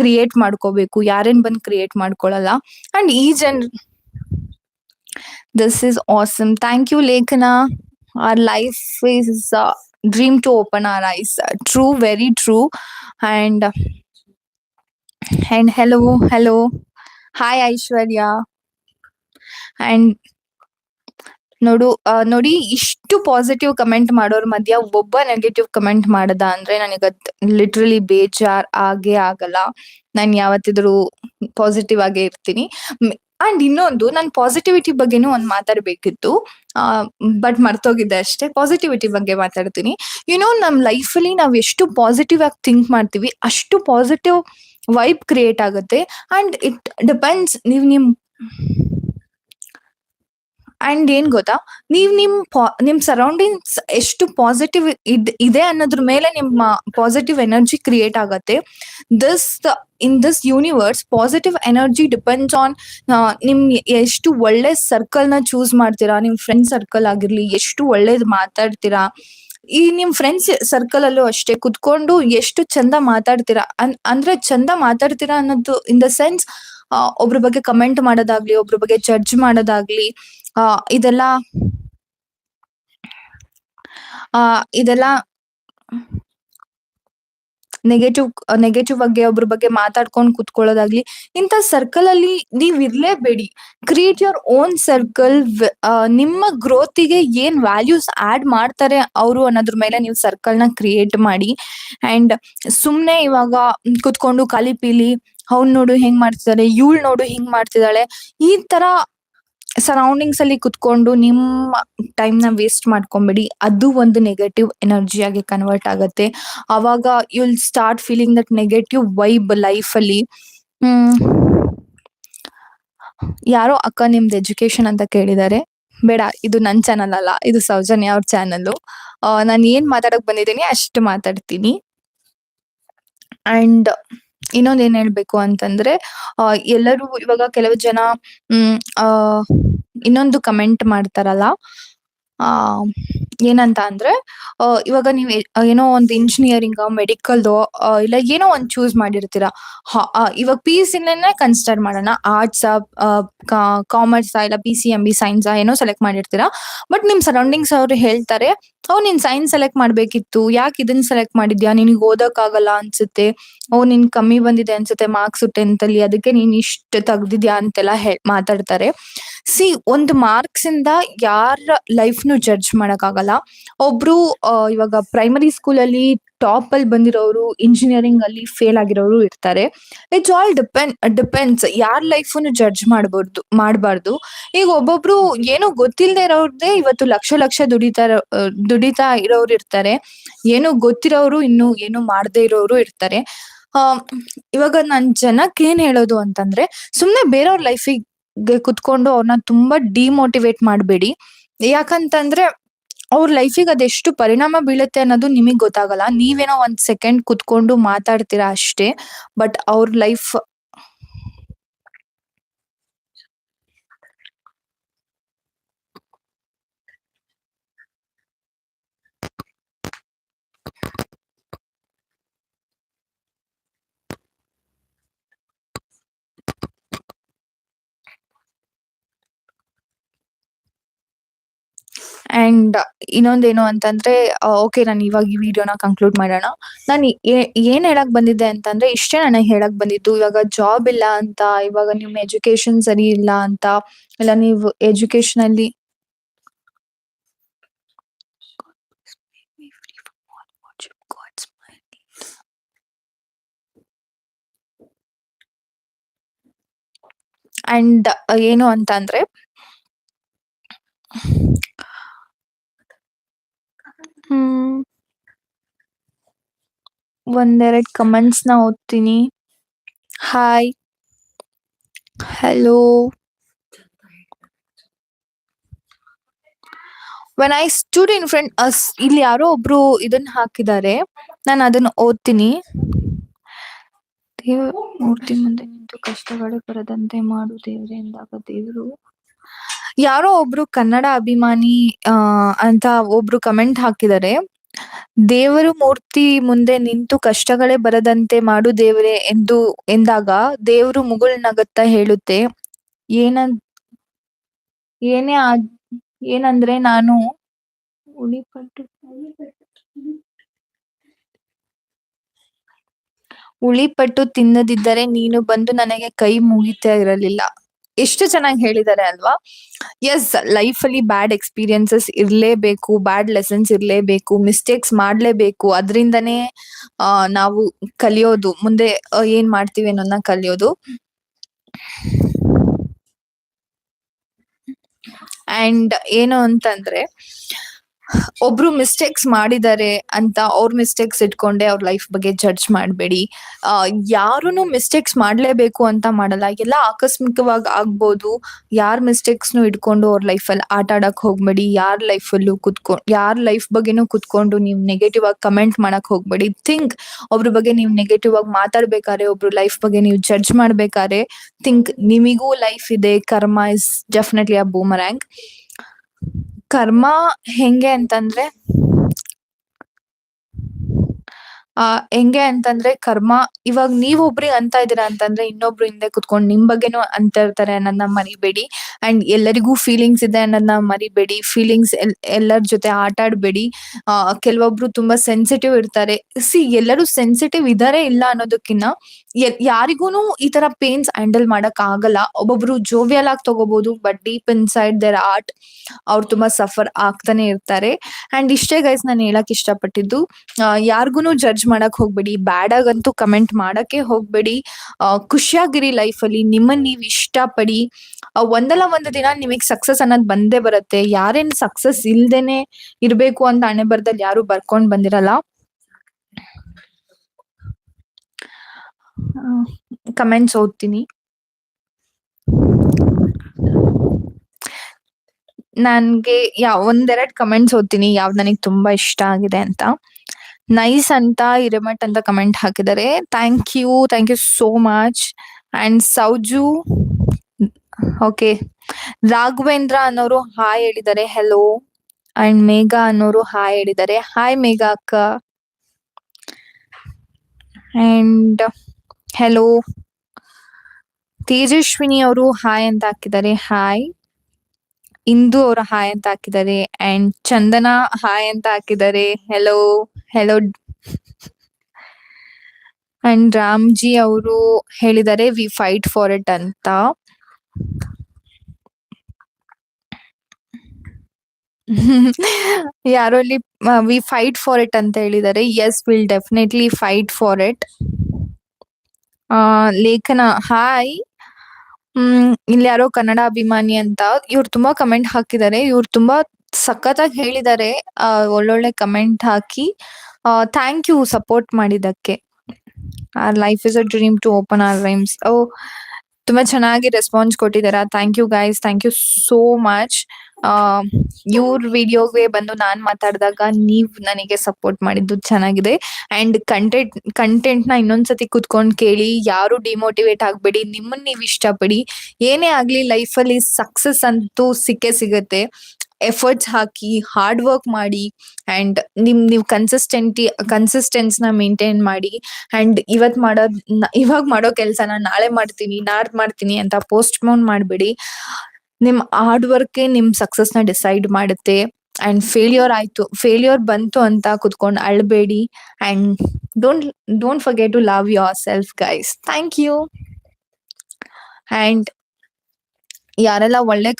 ಕ್ರಿಯೇಟ್ ಮಾಡ್ಕೋಬೇಕು, ಯಾರೇನ್ ಬಂದ್ ಕ್ರಿಯೇಟ್ ಮಾಡ್ಕೊಳಲ್ಲ. ಅಂಡ್ ಈ Jan this is awesome thank you Lekhana our life is dream to open our eyes true very true and and hello hello hi Aishwarya and ನೋಡು ನೋಡಿ ಇಷ್ಟು ಪಾಸಿಟಿವ್ ಕಮೆಂಟ್ ಮಾಡೋರ್ ಮಧ್ಯ ಒಬ್ಬ ನೆಗೆಟಿವ್ ಕಮೆಂಟ್ ಮಾಡದ ಅಂದ್ರೆ ನನಗ ಲಿಟ್ರಲಿ ಬೇಜಾರ್ ಆಗೇ ಆಗಲ್ಲ. ನಾನ್ ಯಾವತ್ತಿದ್ರು ಪಾಸಿಟಿವ್ ಆಗೇ ಇರ್ತೀನಿ. ಅಂಡ್ ಇನ್ನೊಂದು, ನಾನ್ ಪಾಸಿಟಿವಿಟಿ ಬಗ್ಗೆನೂ ಒಂದ್ ಮಾತಾಡ್ಬೇಕಿತ್ತು. ಬಟ್ ಮರ್ತೋಗಿದ್ದೆ ಅಷ್ಟೇ. ಪಾಸಿಟಿವಿಟಿ ಬಗ್ಗೆ ಮಾತಾಡ್ತೀನಿ. ಯುನೋ ನಮ್ ಲೈಫ್ ಅಲ್ಲಿ ನಾವ್ ಎಷ್ಟು ಪಾಸಿಟಿವ್ ಆಗಿ ಥಿಂಕ್ ಮಾಡ್ತೀವಿ, ಅಷ್ಟು ಪಾಸಿಟಿವ್ ವೈಬ್ ಕ್ರಿಯೇಟ್ ಆಗುತ್ತೆ. ಅಂಡ್ ಇಟ್ ಡಿಪೆಂಡ್ಸ್ ನೀವ್ ನಿಮ್ ಅಂಡ್ ಏನ್ ಗೊತ್ತಾ? ನೀವ್ ನಿಮ್ ನಿಮ್ ಸರೌಂಡಿಂಗ್ಸ್ ಎಷ್ಟು ಪಾಸಿಟಿವ್ ಇದ್, ಇದೆ ಅನ್ನೋದ್ರ ಮೇಲೆ ನಿಮ್ಮ ಪಾಸಿಟಿವ್ ಎನರ್ಜಿ ಕ್ರಿಯೇಟ್ ಆಗತ್ತೆ. This in this universe positive energy depends on ನಿಮ್ ಎಷ್ಟು ಒಳ್ಳೆ ಸರ್ಕಲ್ನ ಚೂಸ್ ಮಾಡ್ತೀರಾ? ನಿಮ್ ಫ್ರೆಂಡ್ ಸರ್ಕಲ್ ಆಗಿರ್ಲಿ, ಎಷ್ಟು ಒಳ್ಳೇದ್ ಮಾತಾಡ್ತೀರಾ? ಈ ನಿಮ್ ಫ್ರೆಂಡ್ಸ್ ಸರ್ಕಲ್ ಅಲ್ಲೂ ಅಷ್ಟೇ ಕುತ್ಕೊಂಡು ಎಷ್ಟು ಚಂದ ಮಾತಾಡ್ತೀರಾ? ಅಂದ್ರೆ ಚಂದ ಮಾತಾಡ್ತೀರಾ ಅನ್ನೋದು ಇನ್ ದ ಸೆನ್ಸ್ ಒಬ್ರ ಬಗ್ಗೆ ಕಮೆಂಟ್ ಮಾಡೋದಾಗ್ಲಿ, ಒಬ್ರ ಬಗ್ಗೆ ಜಡ್ಜ್ ಮಾಡೋದಾಗ್ಲಿ ಆ, ಇದೆಲ್ಲ ಆ, ಇದೆಲ್ಲ ನೆಗೆಟಿವ್ ನೆಗೆಟಿವ್ ಬಗ್ಗೆ, ಒಬ್ರ ಬಗ್ಗೆ ಮಾತಾಡ್ಕೊಂಡು ಕುತ್ಕೊಳ್ಳೋದಾಗ್ಲಿ, ಇಂಥ ಸರ್ಕಲ್ ಅಲ್ಲಿ ನೀವ್ ಇರ್ಲೇಬೇಡಿ. ಕ್ರಿಯೇಟ್ ಯುವರ್ ಓನ್ ಸರ್ಕಲ್ ನಿಮ್ಮ ಗ್ರೋತಿಗೆ ಏನ್ ವ್ಯಾಲ್ಯೂಸ್ ಆಡ್ ಮಾಡ್ತಾರೆ ಅವರು ಅನ್ನೋದ್ರ ಮೇಲೆ ನೀವು ಸರ್ಕಲ್ನ ಕ್ರಿಯೇಟ್ ಮಾಡಿ. ಅಂಡ್ ಸುಮ್ನೆ ಇವಾಗ ಕುತ್ಕೊಂಡು ಕಲಿಪೀಲಿ ಪೀಲಿ ಅವ್ನ್ ನೋಡು ಹೆಂಗ್ ಮಾಡ್ತಿದ್ದಾರೆ ಇವಳು ನೋಡು ಹಿಂಗ್ ಮಾಡ್ತಿದ್ದಾಳೆ ಈ ತರ ಸರೌಂಡಿಂಗ್ಸ್ ಅಲ್ಲಿ ಕುತ್ಕೊಂಡು ನಿಮ್ಮ ಟೈಮ್ನ ವೇಸ್ಟ್ ಮಾಡ್ಕೊಂಬೇಡಿ. ಅದು ಒಂದು ನೆಗೆಟಿವ್ ಎನರ್ಜಿ ಆಗಿ ಕನ್ವರ್ಟ್ ಆಗತ್ತೆ. ಅವಾಗ you will start feeling that negative vibe life ಅಲ್ಲಿ ಯಾರೋ ಅಕ್ಕ ನಿಮ್ದು ಎಜುಕೇಶನ್ ಅಂತ ಕೇಳಿದ್ದಾರೆ ಬೇಡ, ಇದು ನನ್ನ ಚಾನಲ್ ಅಲ್ಲ, ಇದು ಸೌಜನ್ಯ ಅವ್ರ ಚಾನಲ್ ನಾನು ಏನ್ ಮಾತಾಡಕ್ ಬಂದಿದ್ದೀನಿ ಅಷ್ಟು ಮಾತಾಡ್ತೀನಿ. ಅಂಡ್ ಇನ್ನೊಂದ್ ಏನ್ ಹೇಳ್ಬೇಕು ಅಂತಂದ್ರೆ ಆ, ಎಲ್ಲರೂ ಇವಾಗ ಕೆಲವು ಜನ ಹ್ಮ್ ಇನ್ನೊಂದು ಕಮೆಂಟ್ ಮಾಡ್ತಾರಲ್ಲ ಆ ಏನಂತ ಅಂದ್ರೆ ಇವಾಗ ನೀವ್ ಏನೋ ಒಂದ್ ಇಂಜಿನಿಯರಿಂಗ್ ಮೆಡಿಕಲ್ ಇಲ್ಲ ಏನೋ ಒಂದ್ ಚೂಸ್ ಮಾಡಿರ್ತೀರಾ ಇವಾಗ ಪಿ ಸಿ ಕನ್ಸಿಡರ್ ಮಾಡೋಣ ಆರ್ಟ್ಸ್ ಕಾಮರ್ಸ್ ಇಲ್ಲ P C M B science ಏನೋ ಸೆಲೆಕ್ಟ್ ಮಾಡಿರ್ತೀರಾ ಬಟ್ ನಿಮ್ ಸರೌಂಡಿಂಗ್ಸ್ ಅವ್ರು ಹೇಳ್ತಾರೆ ಓ, ನೀನ್ ಸೈನ್ಸ್ ಸೆಲೆಕ್ಟ್ ಮಾಡ್ಬೇಕಿತ್ತು. ಯಾಕೆ ಇದನ್ನ ಸೆಲೆಕ್ಟ್ ಮಾಡಿದ್ಯಾ? ನಿನಗೆ ಓದಕ್ ಆಗಲ್ಲ ಅನ್ಸುತ್ತೆ. ಓ, ನಿನ್ ಕಮ್ಮಿ ಬಂದಿದೆ ಅನ್ಸುತ್ತೆ ಮಾರ್ಕ್ಸ್ ಟೆಂತ್ ಅಲ್ಲಿ. ಅದಕ್ಕೆ ನೀನ್ ಇಷ್ಟ ತೆಗ್ದಿದ್ಯಾ ಅಂತೆಲ್ಲ ಮಾತಾಡ್ತಾರೆ. ಸಿ ಒಂದು ಮಾರ್ಕ್ಸ್ ಇಂದ ಯಾರ ಲೈಫ್ ನು ಜಡ್ಜ್ ಮಾಡಕ್ ಆಗಲ್ಲ ಒಬ್ರು ಇವಾಗ ಪ್ರೈಮರಿ ಸ್ಕೂಲ್ ಅಲ್ಲಿ ಟಾಪ್ ಅಲ್ಲಿ ಬಂದಿರೋರು ಇಂಜಿನಿಯರಿಂಗ್ ಅಲ್ಲಿ ಫೇಲ್ ಆಗಿರೋರು ಇರ್ತಾರೆ. ಇಟ್ಸ್ ಆಲ್ ಡಿಪೆಂಡ್ ಡಿಪೆಂಡ್ಸ್ ಯಾರ ಲೈಫನ್ನು ಜಡ್ಜ್ ಮಾಡಬಾರ್ದು ಮಾಡಬಾರ್ದು. ಈಗ ಒಬ್ಬೊಬ್ರು ಏನೋ ಗೊತ್ತಿಲ್ಲದೆ ಇರೋರ್ದೇ ಇವತ್ತು ಲಕ್ಷ ಲಕ್ಷ ದುಡಿತಾ ದುಡಿತಾ ಇರೋರು ಇರ್ತಾರೆ. ಏನು ಗೊತ್ತಿರೋರು ಇನ್ನು ಏನು ಮಾಡದೇ ಇರೋರು ಇರ್ತಾರೆ. ಇವಾಗ ನಾನ್ ಜನಕ್ಕೆ ಏನ್ ಹೇಳೋದು ಅಂತಂದ್ರೆ, ಸುಮ್ನೆ ಬೇರೆಯವ್ರ ಲೈಫಿಗೆ ಕುತ್ಕೊಂಡು ಅವ್ರನ್ನ ತುಂಬಾ ಡಿಮೋಟಿವೇಟ್ ಮಾಡಬೇಡಿ. ಯಾಕಂತಂದ್ರೆ ಅವ್ರ ಲೈಫಿಗೆ ಅದೆಷ್ಟು ಪರಿಣಾಮ ಬೀಳುತ್ತೆ ಅನ್ನೋದು ನಿಮಗ್ ಗೊತ್ತಾಗಲ್ಲ. ನೀವೇನೋ ಒಂದ್ ಸೆಕೆಂಡ್ ಕುತ್ಕೊಂಡು ಮಾತಾಡ್ತೀರಾ ಅಷ್ಟೇ ಬಟ್ ಅವ್ರ ಲೈಫ್ ಅಂಡ್ ಇನ್ನೊಂದೇನು ಅಂತಂದ್ರೆ ಓಕೆ ನಾನು ಇವಾಗ ಈ ವಿಡಿಯೋನ ಕಂಕ್ಲೂಡ್ ಮಾಡೋಣ. ನಾನು ಏನ್ ಹೇಳಕ್ ಬಂದಿದ್ದೆ ಅಂತಂದ್ರೆ, ಇಷ್ಟೇ ನನಗೆ ಹೇಳಕ್ ಬಂದಿದ್ದು. ಇವಾಗ ಜಾಬ್ ಇಲ್ಲ ಅಂತ, ಇವಾಗ ನಿಮ್ ಎಜುಕೇಶನ್ ಸರಿ ಇಲ್ಲ ಅಂತ, ಇಲ್ಲ ನೀವು ಎಜುಕೇಶನ್ ಅಲ್ಲಿ ಅಂಡ್ ಏನು ಅಂತ ಅಂದ್ರೆ ಹ್ಮ್. ಒಂದೆರಡ್ ಕಮೆಂಟ್ಸ್ನ ಓದ್ತೀನಿ. Hi hello when I stood in friend us ಇಲ್ಲಿ ಯಾರೋ ಒಬ್ರು ಇದನ್ನ ಹಾಕಿದ್ದಾರೆ. ನಾನು ಅದನ್ನ ಓದ್ತೀನಿ. ದೇವ, ಮೂರ್ತಿ ಮುಂದೆ ನಿಂತು ಕಷ್ಟಗಳು ಬರದಂತೆ ಮಾಡು ದೇವ್ರೆ ಎಂದಾಗ ದೇವರು. ಯಾರೋ ಒಬ್ರು ಕನ್ನಡ ಅಭಿಮಾನಿ ಅಂತ ಒಬ್ರು ಕಮೆಂಟ್ ಹಾಕಿದ್ದಾರೆ. ದೇವರು ಮೂರ್ತಿ ಮುಂದೆ ನಿಂತು ಕಷ್ಟಗಳೇ ಬರದಂತೆ ಮಾಡು ದೇವರೇ ಎಂದು ಎಂದಾಗ ದೇವರು ಮುಗುಳ್ನಗತ್ತ ಹೇಳುತ್ತೆ, ಏನ, ಏನೇ ಆ, ಏನಂದ್ರೆ ನಾನು ಉಳಿಪಟ್ಟು ಉಳಿಪಟ್ಟು ತಿನ್ನದಿದ್ದರೆ ನೀನು ಬಂದು ನನಗೆ ಕೈ ಮುಗಿತಾ ಇರಲಿಲ್ಲ. ಎಷ್ಟು ಚೆನ್ನಾಗಿ ಹೇಳಿದ್ದಾರೆ ಅಲ್ವಾ? ಎಸ್ ಲೈಫ್ ಅಲ್ಲಿ ಬ್ಯಾಡ್ ಎಕ್ಸ್ಪೀರಿಯನ್ಸಸ್ ಇರ್ಲೇಬೇಕು ಬ್ಯಾಡ್ ಲೆಸನ್ಸ್ ಇರ್ಲೇಬೇಕು ಮಿಸ್ಟೇಕ್ಸ್ ಮಾಡ್ಲೇಬೇಕು. ಅದರಿಂದನೇ ನಾವು ಕಲಿಯೋದು. ಮುಂದೆ ಏನ್ ಮಾಡ್ತೀವಿ ಅನ್ನೋದನ್ನ ಕಲಿಯೋದು. ಅಂಡ್ ಏನು ಅಂತಂದ್ರೆ ಒಬ್ರು ಮಿಸ್ಟೇಕ್ಸ್ ಮಾಡಿದ್ದಾರೆ ಅಂತ ಅವ್ರ ಮಿಸ್ಟೇಕ್ಸ್ ಇಟ್ಕೊಂಡೆ ಅವ್ರ ಲೈಫ್ ಬಗ್ಗೆ ಜಡ್ಜ್ ಮಾಡಬೇಡಿ. ಯಾರುನು ಮಿಸ್ಟೇಕ್ಸ್ ಮಾಡ್ಲೇಬೇಕು ಅಂತ ಮಾಡಲ್ಲ. ಎಲ್ಲ ಆಕಸ್ಮಿಕವಾಗಿ ಆಗ್ಬೋದು. ಯಾರ್ ಮಿಸ್ಟೇಕ್ಸ್ನು ಇಟ್ಕೊಂಡು ಅವ್ರ ಲೈಫಲ್ಲಿ ಆಟ ಆಡಕ್ ಹೋಗ್ಬೇಡಿ. ಯಾರ್ ಲೈಫಲ್ಲೂ ಕುತ್ಕೊಂಡು ಯಾರ್ ಲೈಫ್ ಬಗ್ಗೆನೂ ಕುತ್ಕೊಂಡು ನೀವು ನೆಗೆಟಿವ್ ಆಗಿ ಕಮೆಂಟ್ ಮಾಡಕ್ ಹೋಗ್ಬೇಡಿ. ಥಿಂಕ್ ಒಬ್ರ ಬಗ್ಗೆ ನೀವು ನೆಗೆಟಿವ್ ಆಗಿ ಮಾತಾಡ್ಬೇಕಾದ್ರೆ ಒಬ್ರು ಲೈಫ್ ಬಗ್ಗೆ ನೀವು ಜಡ್ಜ್ ಮಾಡ್ಬೇಕಾದ್ರೆ ಥಿಂಕ್ ನಿಮಿಗೂ ಲೈಫ್ ಇದೆ. ಕರ್ಮ ಇಸ್ ಡೆಫಿನೆಟ್ಲಿ ಅ ಬೂಮರ್ಯಾಂಗ್ ಕರ್ಮ ಹೆಂಗೆ ಅಂತಂದ್ರೆ ಆ, ಹೆಂಗೆ ಅಂತಂದ್ರೆ ಕರ್ಮ, ಇವಾಗ ನೀವ್ ಒಬ್ರಿಗೆ ಅಂತ ಇದ್ದೀರಾ ಅಂತಂದ್ರೆ ಇನ್ನೊಬ್ರು ಹಿಂದೆ ಕುತ್ಕೊಂಡು ನಿಮ್ ಬಗ್ಗೆನೂ ಅಂತ ಇರ್ತಾರೆ ಅನ್ನೋದನ್ನ ಮರಿಬೇಡಿ. ಅಂಡ್ ಎಲ್ಲರಿಗೂ ಫೀಲಿಂಗ್ಸ್ ಇದೆ ಅನ್ನೋದನ್ನ ಮರಿಬೇಡಿ. ಫೀಲಿಂಗ್ಸ್ ಎಲ್ಲರ ಜೊತೆ ಆಟ ಆಡ್ಬೇಡಿ. ಕೆಲವೊಬ್ರು ತುಂಬಾ ಸೆನ್ಸಿಟಿವ್ ಇರ್ತಾರೆ. ಸಿ ಎಲ್ಲರೂ ಸೆನ್ಸಿಟಿವ್ ಇದಾರೆ ಇಲ್ಲ ಅನ್ನೋದಕ್ಕಿನ್ನ ಯಾರಿಗೂನು ಈ ತರ ಪೇನ್ಸ್ ಹ್ಯಾಂಡಲ್ ಮಾಡಕ್ ಆಗಲ್ಲ. ಒಬ್ಬೊಬ್ರು ಜೋವಿಯಲ್ ಆಗಿ ತಗೋಬಹುದು but deep inside they're hurt ಅವ್ರು ತುಂಬಾ ಸಫರ್ ಆಗ್ತಾನೆ ಇರ್ತಾರೆ. ಅಂಡ್ ಇಷ್ಟೇ ಗೈಸ್ ನಾನು ಹೇಳಕ್ ಇಷ್ಟಪಟ್ಟಿದ್ದು ಯಾರಿಗೂ ಜಡ್ಜ್ ಮಾಡಕ್ ಹೋಗ್ಬೇಡಿ. ಬ್ಯಾಡ್ ಆಗಂತೂ ಕಮೆಂಟ್ ಮಾಡಕ್ಕೆ ಹೋಗ್ಬೇಡಿ. ಖುಷಿಯಾಗಿರಿ ಲೈಫ್ ಅಲ್ಲಿ. ನಿಮ್ಮನ್ನ ನೀವ್ ಇಷ್ಟಪಡಿ. ಒಂದಲ್ಲ ಒಂದು ದಿನ ನಿಮಗ್ ಸಕ್ಸಸ್ ಅನ್ನೋದ್ ಬಂದೇ ಬರುತ್ತೆ. ಯಾರೇನ್ ಸಕ್ಸಸ್ ಇಲ್ದೇನೆ ಇರ್ಬೇಕು ಅಂತ ಹಣೆ ಬರ್ದಲ್ಲಿ ಯಾರು ಬರ್ಕೊಂಡ್ ಬಂದಿರಲ್ಲ. ಕಮೆಂಟ್ಸ್ ಓದ್ತೀನಿ. ನನ್ಗೆ ಯಾವ ಒಂದೆರಡು ಕಮೆಂಟ್ಸ್ ಓದ್ತೀನಿ. ಯಾವ್ದು ನನಗೆ ತುಂಬಾ ಇಷ್ಟ ಆಗಿದೆ ಅಂತ. ನೈಸ್ ಅಂತ ಇರಮಟ್ ಅಂತ ಕಮೆಂಟ್ ಹಾಕಿದ್ದಾರೆ. Thank you thank you so much and Souju okay Raghavendra ಅನ್ನೋರು ಹಾಯ್ ಹೇಳಿದ್ದಾರೆ ಹೆಲೋ ಅಂಡ್ ಮೇಘಾ ಅನ್ನೋರು ಹಾಯ್ ಹೇಳಿದ್ದಾರೆ. ಹಾಯ್ ಮೇಘಾ ಅಕ್ಕ. ಅಂಡ್ ಹೆಲೋ ತೇಜಸ್ವಿನಿ ಅವರು ಹಾಯ್ ಅಂತ ಹಾಕಿದ್ದಾರೆ ಹಾಯ್ ಇಂದು ಅವರು ಹಾಯ್ ಅಂತ ಹಾಕಿದ್ದಾರೆ ಅಂಡ್ ಚಂದನ ಹಾಯ್ ಅಂತ ಹಾಕಿದ್ದಾರೆ. ಹೆಲೋ ಹೆಲೋ ಅಂಡ್ ರಾಮ್ಜಿ ಅವರು ಹೇಳಿದ್ದಾರೆ ವಿ ಫೈಟ್ ಫಾರ್ ಇಟ್ ಅಂತ. ಯಾರೋ ಅಲ್ಲಿ ವಿ ಫೈಟ್ ಫಾರ್ ಇಟ್ ಅಂತ ಹೇಳಿದ್ದಾರೆ. Yes will definitely fight for it Lekhana hi hmm ಇಲ್ಲಿ ಯಾರೋ ಕನ್ನಡ ಅಭಿಮಾನಿ ಅಂತ ಇವ್ರು ತುಂಬಾ ಕಮೆಂಟ್ ಹಾಕಿದ್ದಾರೆ. ಇವ್ರು ತುಂಬಾ ಸಖತ್ತಾಗಿ ಹೇಳಿದ್ದಾರೆ. ಆ, ಒಳ್ಳೊಳ್ಳೆ ಕಮೆಂಟ್ ಹಾಕಿ. ಥ್ಯಾಂಕ್ ಯು ಸಪೋರ್ಟ್ ಮಾಡಿದಕ್ಕೆ our life is a dream to open our rhymes ಓ ತುಂಬಾ ಚೆನ್ನಾಗಿ ರೆಸ್ಪಾನ್ಸ್ ಕೊಟ್ಟಿದ್ದೀರಾ. Thank you guys thank you so much ಇವ್ರ ವಿಡಿಯೋಗೆ ಬಂದು ನಾನ್ ಮಾತಾಡಿದಾಗ ನೀವ್ ನನಗೆ ಸಪೋರ್ಟ್ ಮಾಡಿದ್ದು ಚೆನ್ನಾಗಿದೆ. ಅಂಡ್ ಕಂಟೆಂಟ್ ಕಂಟೆಂಟ್ನ ಇನ್ನೊಂದ್ಸತಿ ಕುತ್ಕೊಂಡ್ ಕೇಳಿ, ಯಾರು ಡಿಮೋಟಿವೇಟ್ ಆಗ್ಬೇಡಿ ನಿಮ್ಮನ್ನ ನೀವ್ ಇಷ್ಟಪಡಿ. ಏನೇ ಆಗ್ಲಿ ಲೈಫ್ ಅಲ್ಲಿ ಸಕ್ಸಸ್ ಅಂತೂ ಸಿಕ್ಕೇ ಸಿಗತ್ತೆ. ಎಫರ್ಟ್ಸ್ ಹಾಕಿ ಹಾರ್ಡ್ ವರ್ಕ್ ಮಾಡಿ ಅಂಡ್ ನಿಮ್, ನೀವು ಕನ್ಸಿಸ್ಟೆಂಟಿ ಕನ್ಸಿಸ್ಟೆನ್ಸ್ನ ಮೇಂಟೈನ್ ಮಾಡಿ. ಅಂಡ್ ಇವತ್ ಮಾಡೋದ್, ಇವಾಗ ಮಾಡೋ ಕೆಲ್ಸನ ನಾಳೆ ಮಾಡ್ತೀನಿ ನಾಡ್ ಮಾಡ್ತೀನಿ ಅಂತ ಪೋಸ್ಟ್ ಪೋನ್ ಮಾಡ್ಬೇಡಿ. ನಿಮ್ ಹಾರ್ಡ್ ವರ್ಕ್ ನಿಮ್ ಸಕ್ಸಸ್ನ ಡಿಸೈಡ್ ಮಾಡುತ್ತೆ ಅಂಡ್ ಫೇಲ್ಯೂರ್ ಆಯ್ತು ಫೇಲ್ಯೂರ್ ಬಂತು ಅಂತ ಕುತ್ಕೊಂಡು ಅಳಬೇಡಿ and don't don't forget to love yourself guys thank you and ಯಾರೆಲ್ಲ ಒಳ್ಳೆ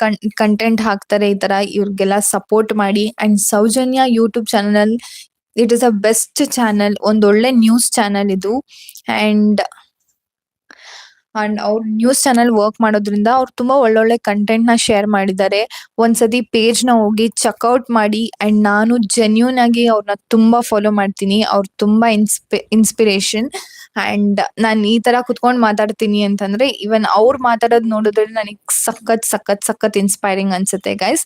ಕಂಟೆಂಟ್ ಹಾಕ್ತಾರೆ ಈ ತರ ಇವ್ರಿಗೆಲ್ಲ ಸಪೋರ್ಟ್ ಮಾಡಿ and Soujanya YouTube channel it is a best channel ಒಂದ್ ಒಳ್ಳೆ ನ್ಯೂಸ್ ಚಾನಲ್ ಇದು. ಅಂಡ್ ಅಂಡ್ ಅವ್ರ ನ್ಯೂಸ್ ಚಾನೆಲ್ ವರ್ಕ್ ಮಾಡೋದ್ರಿಂದ ಅವ್ರು ತುಂಬಾ ಒಳ್ಳೊಳ್ಳೆ ಕಂಟೆಂಟ್ನ ಶೇರ್ ಮಾಡಿದ್ದಾರೆ. ಒಂದ್ಸತಿ ಪೇಜ್ನ ಹೋಗಿ ಚೆಕ್ಔಟ್ ಮಾಡಿ ಅಂಡ್ ನಾನು ಜೆನ್ಯೂನ್ ಆಗಿ ಅವ್ರನ್ನ ತುಂಬಾ ಫಾಲೋ ಮಾಡ್ತೀನಿ. ಅವ್ರು ತುಂಬಾ ಇನ್ಸ್ಪಿ ಇನ್ಸ್ಪಿರೇಷನ್ ಅಂಡ್ ನಾನು ಈ ತರ ಕುತ್ಕೊಂಡ್ ಮಾತಾಡ್ತೀನಿ ಅಂತಂದ್ರೆ ಇವನ್ ಅವ್ರು ಮಾತಾಡೋದ್ ನೋಡಿದ್ರೆ ನನಗ್ ಸಖತ್ ಸಖತ್ ಸಖತ್ ಇನ್ಸ್ಪೈರಿಂಗ್ ಅನ್ಸುತ್ತೆ ಗೈಸ್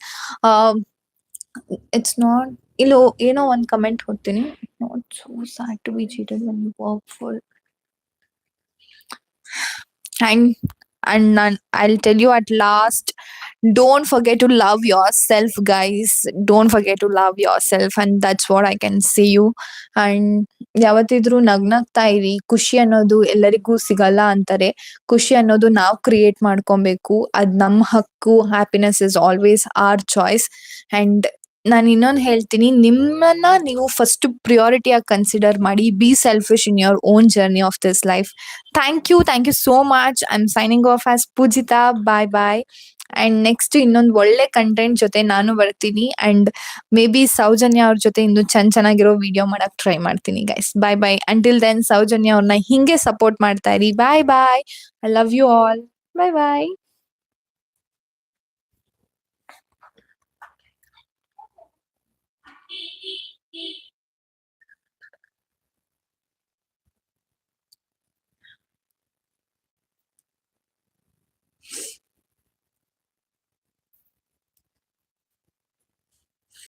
ಇಟ್ಸ್ ನಾಟ್ ಇಲ್ಲೋ ಏನೋ ಒಂದು ಕಮೆಂಟ್ ಕೊಡ್ತೀನಿ not so sad to be cheated when you work full and and I'll tell you at last don't forget to love yourself guys don't forget to love yourself and that's what I can see you and ಯಾವತ್ತಿದ್ರು ನಗ್ನಾಗ್ತಾ ಇರಿ ಖುಷಿ ಅನ್ನೋದು ಎಲ್ಲರಿಗೂ ಸಿಗಲ್ಲ ಅಂತಾರೆ ಖುಷಿ ಅನ್ನೋದು ನಾವು ಕ್ರಿಯೇಟ್ ಮಾಡ್ಕೊಬೇಕು ಅದ್ ನಮ್ಮ ಹಕ್ಕು happiness is always our choice and ನಾನು ಇನ್ನೊಂದು ಹೇಳ್ತೀನಿ, ನಿಮ್ಮನ್ನ ನೀವು ಫಸ್ಟ್ ಪ್ರಿಯಾರಿಟಿ ಆಗಿ ಕನ್ಸಿಡರ್ ಮಾಡಿ be selfish in your own journey of this life thank you thank you so much I am signing off as Pujitha bye bye and next ಇನ್ನೊಂದು ಒಳ್ಳೆ content ಜೊತೆ ನಾನು ಬರ್ತೀನಿ. ಅಂಡ್ ಮೇ ಬಿ ಸೌಜನ್ಯ ಅವ್ರ ಜೊತೆ ಇನ್ನು ಚೆನ್ನ ಚೆನ್ನಾಗಿರೋ ವಿಡಿಯೋ ಮಾಡಕ್ ಟ್ರೈ ಮಾಡ್ತೀನಿ guys bye bye until then Soujanya ಅವ್ರನ್ನ ಹಿಂಗೆ ಸಪೋರ್ಟ್ ಮಾಡ್ತಾ ಇರಿ. Bye bye I love you all bye bye